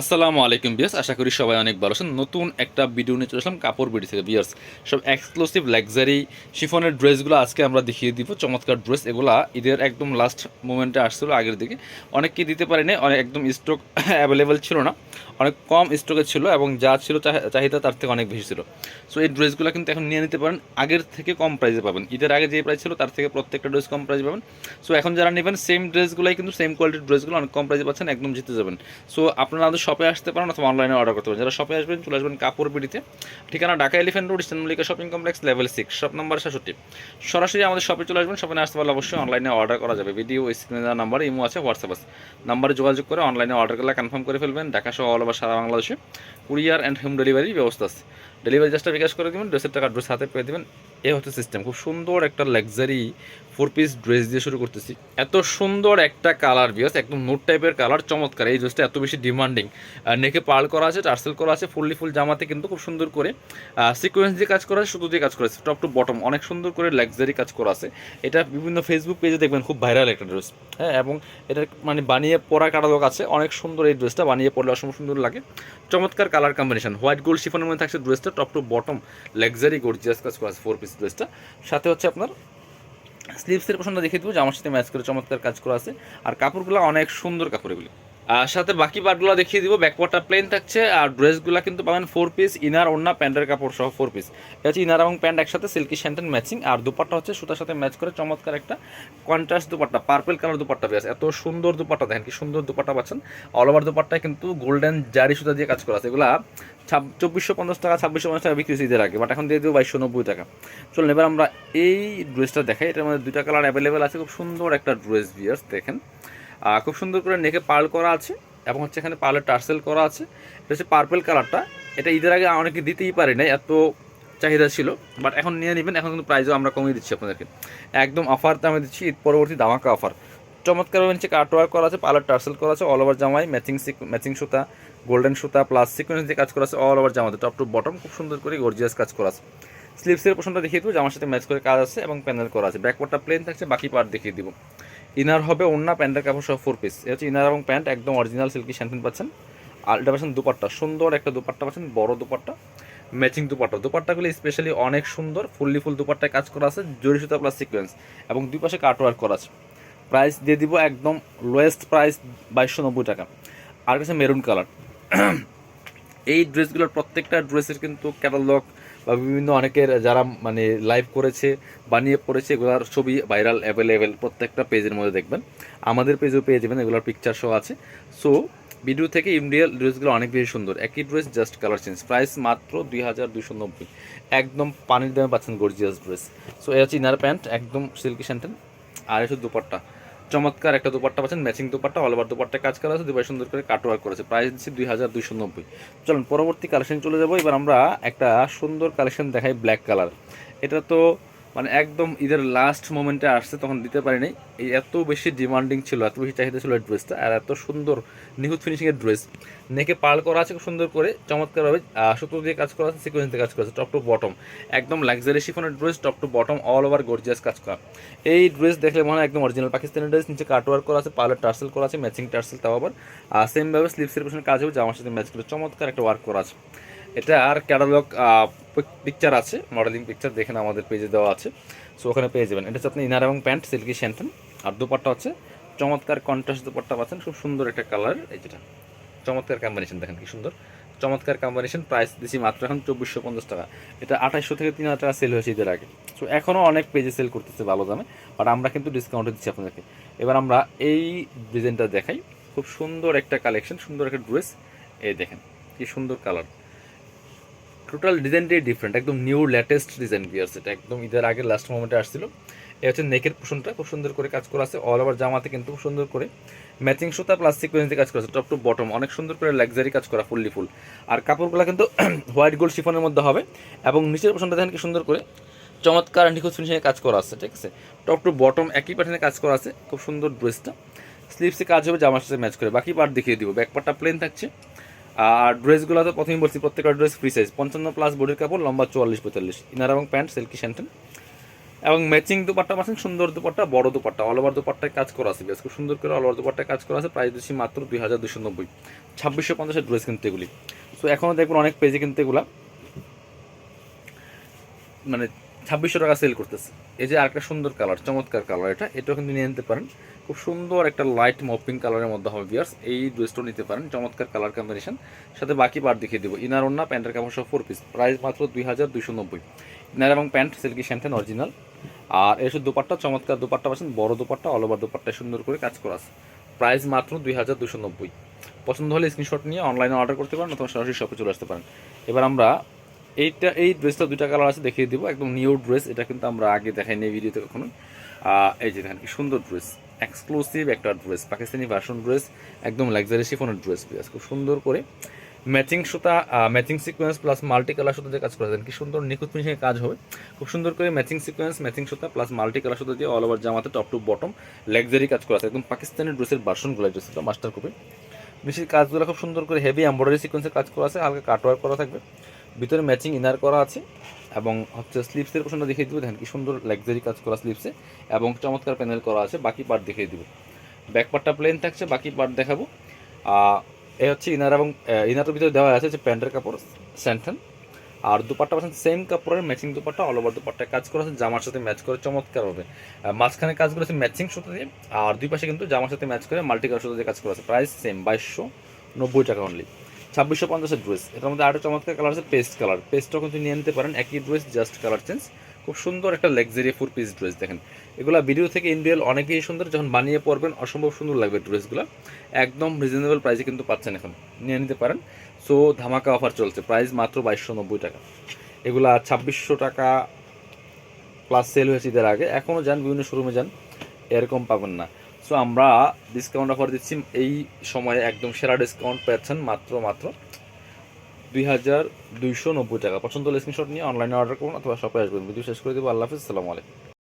আসসালামু আলাইকুম বিয়ার্স আশা করি সবাই অনেক ভালো আছেন। নতুন একটা ভিডিও নিয়ে চলে আসলাম কাপড় বিডি থেকে। বিয়ার্স সব এক্সক্লুসিভ লাক্সারি শিফনের ড্রেসগুলো আজকে আমরা দেখিয়ে দিব, চমৎকার ড্রেস। এগুলা ঈদের একদম লাস্ট মোমেন্টে আসছিল আগের দিকে। অনেককে দিতে পারেনি, অনেক একদম স্টক অ্যাভেলেবেল ছিল না। অনেক কম স্টকে ছিল এবং যা ছিল চাহিদা তার থেকে অনেক বেশি ছিল। সো এই ড্রেসগুলো কিন্তু এখন নিয়ে নিতে পারেন। আগের থেকে কম প্রাইসে পাবেন। ঈদের আগে যে প্রাইস ছিল, তার থেকে প্রত্যেকটা ড্রেস কম প্রাইসে পাবেন। সো এখন যারা নেবেন সেম ড্রেসগুলোই কিন্তু সেম কোয়ালিটির ড্রেসগুলো অনেক কম প্রাইসে পাচ্ছেন, একদম জিতে যাবেন। সো আপনারা শপে আসতে পারেন অথবা অনলাইনে অর্ডার করতে পারেন। যারা শপে আসবেন, চলে আসবেন কাপড় বিডিতে ঠিকানা Dhaka elephant road eastern Mallika shopping complex level six shop number সাতষট্টি সরাসরি আমাদের শপে চলে আসবেন শপে আসতে পারলে অবশ্যই অনলাইনে অর্ডার করা যাবে। ভিডিও স্ক্রিনে দেওয়া নাম্বার ইমো আছে হোয়াটসঅ্যাপ আছে। নাম্বারে যোগাযোগ করে অনলাইনে অর্ডার করলে কনফার্ম করে ফেলবেন। ঢাকা সহ অল ওভার সারা বাংলাদেশে কুরিয়ার অ্যান্ড হোম ডেলিভারি ব্যবস্থা আছে। ডেলিভারি জাস্টটা বিকাশ করে দেবেন ড্রেসের টাকা ড্রেস হাতে পেয়ে দেবেন। এ হচ্ছে সিস্টেম খুব সুন্দর একটা লাক্সারি ফোর পিস ড্রেস দিয়ে শুরু করতেছি। এত সুন্দর একটা কালার বিয়াস একদম নোট টাইপের কালার চমৎকার। এই ড্রেসটা এত বেশি ডিমান্ডিং নেকে পার্ল করা আছে, টার্সেল করা আছে, ফুললি ফুল জামাতে কিন্তু খুব সুন্দর করে সিকোয়েন্স দিয়ে কাজ করা আছে সুতো দিয়ে কাজ করা আছে। টপ টু বটম অনেক সুন্দর করে লাক্সারি কাজ করা আছে। এটা বিভিন্ন ফেসবুক পেজে দেখবেন, খুব ভাইরাল একটা ড্রেস হ্যাঁ এবং এটা মানে বানিয়ে পরা কাটালক আছে। অনেক সুন্দর এই ড্রেসটা বানিয়ে পরলে অসম্ভব সুন্দর লাগে। চমৎকার কালার কম্বিনেশন হোয়াইট গোল্ড শিফনের মধ্যে থাকছে ড্রেসটা top to bottom luxury gorgeous কাজ করা আছে ফোর পিস ড্রেসটা সাথে হচ্ছে আপনার স্লিভসের পছন্দ দেখিয়ে দেবো জামার সাথে ম্যাচ করে চমৎকার কাজ করা আছে। আর কাপড়গুলো অনেক সুন্দর কাপড় এগুলি আর সাথে বাকি পার্টগুলো দেখিয়ে দিব। ব্যাকওয়ার্ডটা প্লেন থাকছে। আর ড্রেসগুলো কিন্তু পাবেন ফোর পিস ইনার ওড়না, প্যান্টের কাপড় সহ ফোর পিস এটা হচ্ছে ইনার এবং প্যান্ট একসাথে সিল্কি শ্যান্টেন ম্যাচিং আর দুপাট্টা হচ্ছে সুতার সাথে ম্যাচ করে চমৎকার একটা contrast dupatta purple colour dupatta পেয়েছে এত সুন্দর দুপাট্টা, দেখেন কি সুন্দর দুপাট্টা পাচ্ছেন। অল ওভার দুপাট্টায় কিন্তু গোল্ডেন জারি সুতা দিয়ে কাজ করা আছে। এগুলা চব্বিশশো পঞ্চাশ টাকা, ছাব্বিশশো পঞ্চাশ টাকা বিক্রি ঈদের আগে বাট এখন দিয়ে দেবো বাইশশো নব্বই টাকা। চলুন, এবার আমরা এই ড্রেসটা দেখাই। এটার মধ্যে দুইটা কালার অ্যাভেলেবেল আছে, খুব সুন্দর একটা ড্রেস বিয়ার্স দেখেন। খুব সুন্দর করে নেকে পার্ল করা আছে, এবং হচ্ছে এখানে পার্লের টার্সেল করা আছে। এটা হচ্ছে পার্পেল কালারটা এটা ঈদের আগে অনেকে দিতেই পারে না এত চাহিদা ছিল বাট এখন নিয়ে নেবেন। এখন কিন্তু প্রাইসও আমরা কমিয়ে দিচ্ছি আপনাদেরকে। একদম অফার দামে দিচ্ছি ঈদ পরবর্তী দামাকা অফার চমৎকার নিচে ওয়ার্ক করা আছে পার্লার টার্সেল করা আছে অল ওভার জামাই ম্যাচিং ম্যাচিং সুতা গোল্ডেন সুতা প্লাস সিকোয়েন্স দিয়ে কাজ করা আছে অল ওভার জামাতে টপ টু বটম খুব সুন্দর করে গর্জিয়াস কাজ করা আছে। স্লিভসের পোশনটা দেখিয়ে দেবো, জামার সাথে ম্যাচ করে কাজ আছে এবং প্যান্ডেল করা আছে। ব্যাকওয়ার্ডটা প্লেন থাকছে, বাকি পার্ট দেখিয়ে দিব। ইনার হবে অন্য প্যান্টের কাপড় সহ ফোর পিস এটা হচ্ছে ইনার এবং প্যান্ট, একদম অরিজিনাল সিল্কি শ্যাম্পেন পাচ্ছেন। আর এটা পাচ্ছেন দুপাট্টা, সুন্দর একটা দুপাট্টা পাচ্ছেন, বড় দুপাট্টা ম্যাচিং দুপাট্টা। দুপাট্টাগুলি স্পেশালি অনেক সুন্দর, ফুললি ফুল দুপাট্টায় কাজ করা আছে জরি সুতা প্লাস সিকোয়েন্স এবং দুই পাশে কাট ওয়ার্ক করা আছে। প্রাইস দিয়ে দিব একদম লোয়েস্ট প্রাইস বাইশশো নব্বই টাকা। আর কাছে মেরুন কালার এই ড্রেসগুলোর প্রত্যেকটা ড্রেসের কিন্তু ক্যাটালগ বা বিভিন্ন অনেকের যারা মানে লাইভ করেছে বানিয়ে পড়েছে, এগুলোর ছবি ভাইরাল অ্যাভেলেবেল প্রত্যেকটা পেজের মধ্যে দেখবেন। আমাদের পেজেও পেয়ে যাবেন, এগুলোর পিকচার শো আছে। সো ভিডিও থেকে ইন্ডিয়াল ড্রেসগুলো অনেক বেশি সুন্দর। একই dress just colour change price মাত্র দুই হাজার দুশো নব্বই। একদম পানির দামে পাচ্ছেন গর্জিয়াস ড্রেস সো এ হচ্ছে ইনার প্যান্ট একদম সিল্কি স্যান্টেন আর এসে দুপাট্টা। চমৎকার একটা দুপাট্টা পাচ্ছেন matching dupatta all over dupatta কাজ করা আছে, দুবাই সুন্দর করে কাটওয়ার্ক করেছে। প্রাইস দিচ্ছি দুই হাজার দুইশো নব্বই। চলুন, পরবর্তী কালেকশন চলে যাব। এবার আমরা একটা সুন্দর কালেকশন দেখাই ব্ল্যাক কালার এটা তো মানে একদম ঈদের লাস্ট মোমেন্টে আসছে তখন দিতে পারিনি। এই এত বেশি ডিমান্ডিং ছিল, এত বেশি চাহিদা ছিল ড্রেসটা আর এত সুন্দর নিখুঁত ফিনিশিংয়ের ড্রেস নেকে পাল করা আছে খুব সুন্দর করে, চমৎকারভাবে সুতো দিয়ে কাজ করা আছে সিকোয়েন্স দিয়ে কাজ করা আছে টপ টু বটম একদম লাক্সারি শিফনের dress top to bottom all over gorgeous কাজ করা। এই ড্রেস দেখলে মনে হয় একদম অরিজিনাল পাকিস্তানি ড্রেস নিচে কাটওয়ার্ক করা আছে পার্লার টার্সেল করা আছে ম্যাচিং টার্সেল তাও আবার। আর সেমভাবে স্লিপসের পেছনে কাজ হবে জামার সাথে ম্যাচ করে, চমৎকার একটা ওয়ার্ক করা আছে। এটা আর ক্যাটালগ পিকচার আছে মডেলিং পিকচার দেখেন আমাদের পেজে দেওয়া আছে। সো ওখানে পেয়ে যাবেন। এটা হচ্ছে আপনি ইনার এবং প্যান্ট সিল্কি শ্যান্টেন আর দুপাট্টা হচ্ছে চমৎকার কন্ট্রাস্ট দুপাট্টা পাচ্ছেন, খুব সুন্দর একটা কালার এই যেটা। চমৎকার কম্বিনেশন দেখেন কি সুন্দর। চমৎকার কম্বিনেশন প্রাইস দিচ্ছি মাত্র এখন চব্বিশশো পঞ্চাশ টাকা। এটা আঠাইশশো থেকে তিন হাজার টাকা সেল হয়েছে ঈদের আগে। সো এখনও অনেক পেজে সেল করতেছে ভালো দামে। বাট আমরা কিন্তু ডিসকাউন্টে দিচ্ছি আপনাদেরকে। এবার আমরা এই ডিজাইনটা দেখাই। খুব সুন্দর একটা কালেকশন সুন্দর একটা ড্রেস এই দেখেন, কি সুন্দর কালার টোটাল ডিজাইনটাই ডিফারেন্ট একদম নিউ লেটেস্ট ডিজাইন বিয়ার্স এটা, একদম ঈদের আগে লাস্ট মোমেন্টে আসছিল। এ হচ্ছে নেকের পোষণটা, খুব সুন্দর করে কাজ করা আছে অল ওভার জামাতে কিন্তু খুব সুন্দর করে ম্যাচিং সুতা প্লাস সিকোয়েন্স দিয়ে কাজ করা আছে টপ টু বটম অনেক সুন্দর করে লাক্সারি কাজ করা ফুললি ফুল আর কাপড়গুলো কিন্তু হোয়াইট গোল্ড শিফনের মধ্যে হবে এবং নিচের পোষণটা দেখেন কি সুন্দর করে চমৎকার নিখুঁত ফিনিশিংয়ে কাজ করা আছে, ঠিক আছে? টপ টু বটম একই প্যাটার্নে কাজ করা আছে, খুব সুন্দর ড্রেসটা স্লিভসে কাজ হবে জামার সাথে ম্যাচ করে, বাকি পার্ট দেখিয়ে দিব ব্যাক পার্টটা প্লেন থাকছে। আর ড্রেসগুলো তো প্রথমেই বলছি, প্রত্যেকটা ড্রেস ফ্রি সাইজ পঞ্চান্ন প্লাস বডির কাপড়, লম্বা চুয়াল্লিশ পঁয়তাল্লিশ। ইনার এবং প্যান্ট, সিল্কি শ্যান্টেন এবং ম্যাচিং দুপাট্টা পাচ্ছেন, সুন্দর দুপাট্টা, বড় দুপাট্টা। অল ওভার দুপাট্টায় কাজ করা আছে বেশ খুব সুন্দর করে অল ওভার দুপাট্টায় কাজ করা আছে। প্রাইস দিচ্ছি মাত্র দুই হাজার দুশো নব্বই। ছাব্বিশশো পঞ্চাশের ড্রেস কিন্তু এগুলি। সো এখনও দেখবেন অনেক পেজে কিন্তু এগুলা। মানে ছাব্বিশশো টাকা সেল করতেছে। এই যে আরেকটা সুন্দর কালার চমৎকার কালার এটা। এটাও কিন্তু নিয়ে নিতে পারেন। খুব সুন্দর একটা লাইট মপিং কালারের মধ্যে হবে বিয়ার্স এই ড্রেসটাও নিতে পারেন, চমৎকার কালার কম্বিনেশন সাথে বাকি পার্ট দেখিয়ে দেবো। ইনার ওন্না প্যান্টের কাপড় সহ ফোর পিস প্রাইস মাত্র দুই হাজার দুইশো নব্বই। ইনার এবং প্যান্ট সিল্কি শ্যান্টেন অরিজিনাল আর এসব দুপাট্টা, চমৎকার দুপাট্টা পাচ্ছেন। বড় দুপাট্টা অল ওভার দুপাট্টায় সুন্দর করে কাজ করা আছে। প্রাইস মাত্র দুই হাজার দুশো নব্বই। পছন্দ হলে স্ক্রিনশট নিয়ে অনলাইনে অর্ডার করতে পারেন অথবা সরাসরি শপে চলে আসতে পারেন। এবার আমরা এইটা, এই ড্রেসটা দুইটা কালার আছে, দেখিয়ে দিব। একদম নিউ ড্রেস এটা কিন্তু আমরা আগে দেখাইনি এই ভিডিওতে কখনো এই যে দেখেন কি সুন্দর ড্রেস এক্সক্লুসিভ একটা ড্রেস পাকিস্তানি ভার্সন ড্রেস একদম লাক্সারি শিফনের ড্রেস খুব সুন্দর করে ম্যাচিং সুতা matching sequence plus multi colour সুতা দিয়ে কাজ করা। যায় কি সুন্দর নিখুঁত ফিনিশিংয়ে কাজ হবে। খুব সুন্দর করে ম্যাচিং সিকোয়েন্স ম্যাচিং সুতা প্লাস মাল্টি কালার সুতা দিয়ে অল ওভার জামাতে টপ টু বটম লাক্সারি কাজ করা আছে। একদম পাকিস্তানি ড্রেসের ভার্সনগুলো ড্রেসটা মাস্টার কপি বেশির কাজগুলো খুব সুন্দর করে হেভি এমব্রয়ডারি সিকোয়েন্সের কাজ করা আছে, হালকা কাটওয়ার্ক করা থাকবে। ভিতরে ম্যাচিং ইনার করা আছে এবং হচ্ছে স্লিপসের পোশনটা দেখিয়ে দিব। দেখেন কি সুন্দর লাক্সারি কাজ করা স্লিপসে এবং চমৎকার প্যানেল করা আছে, বাকি পার্ট দেখিয়ে দিব। ব্যাক পার্টটা প্লেন থাকছে, বাকি পার্ট দেখাবো। এ হচ্ছে ইনার এবং ইনারের ভিতরে দেওয়া আছে, যে প্যান্টের কাপড় স্যান্টন আর দুপাট্টা পাচ্ছেন সেম কাপড়ের ম্যাচিং দুপাট্টা অল ওভার দুপাট্টায় কাজ করা আছে, জামার সাথে ম্যাচ করে চমৎকার হবে। মাঝখানে কাজ করেছে ম্যাচিং সুতো দিয়ে, আর দুই পাশে কিন্তু জামার সাথে ম্যাচ করে মাল্টি কালার সুতো দিয়ে কাজ করা আছে। প্রাইস সেম বাইশশো নব্বই টাকা অনলি ছাব্বিশশো পঞ্চাশের ড্রেস এটার মধ্যে আরও চমৎকার কালার আছে পেস্ট কালার পেস্টটাও কিন্তু নিয়ে নিতে পারেন, একই ড্রেস জাস্ট কালার চেঞ্জ খুব সুন্দর একটা লাক্সারি ফুল পিস ড্রেস দেখেন। এগুলা ভিডিও থেকে ইন্ডিয়াল অনেকেই সুন্দর, যখন বানিয়ে পরবেন, অসম্ভব সুন্দর লাগবে ড্রেসগুলো একদম রিজনেবল প্রাইসে কিন্তু পাচ্ছেন এখন। নিয়ে নিতে পারেন। সো ধামাকা অফার চলছে। প্রাইস মাত্র বাইশশো নব্বই টাকা। এগুলা ছাব্বিশশো টাকা প্লাস সেল হয়েছে ঈদের আগে। এখনও যান, বিভিন্ন শোরুমে যান। এরকম পাবেন না। সো আমরা ডিসকাউন্ট অফার দিচ্ছি এই সময়ে একদম সেরা ডিসকাউন্ট পেয়েছেন মাত্র মাত্র দুই হাজার দুইশো নব্বই টাকা। পছন্দ হলে স্ক্রিনশট নিয়ে অনলাইনে অর্ডার করুন অথবা শপে আসবেন। ভিডিও শেষ করে দেবো। আল্লাহ হাফিজ। সালামু আলাইকুম।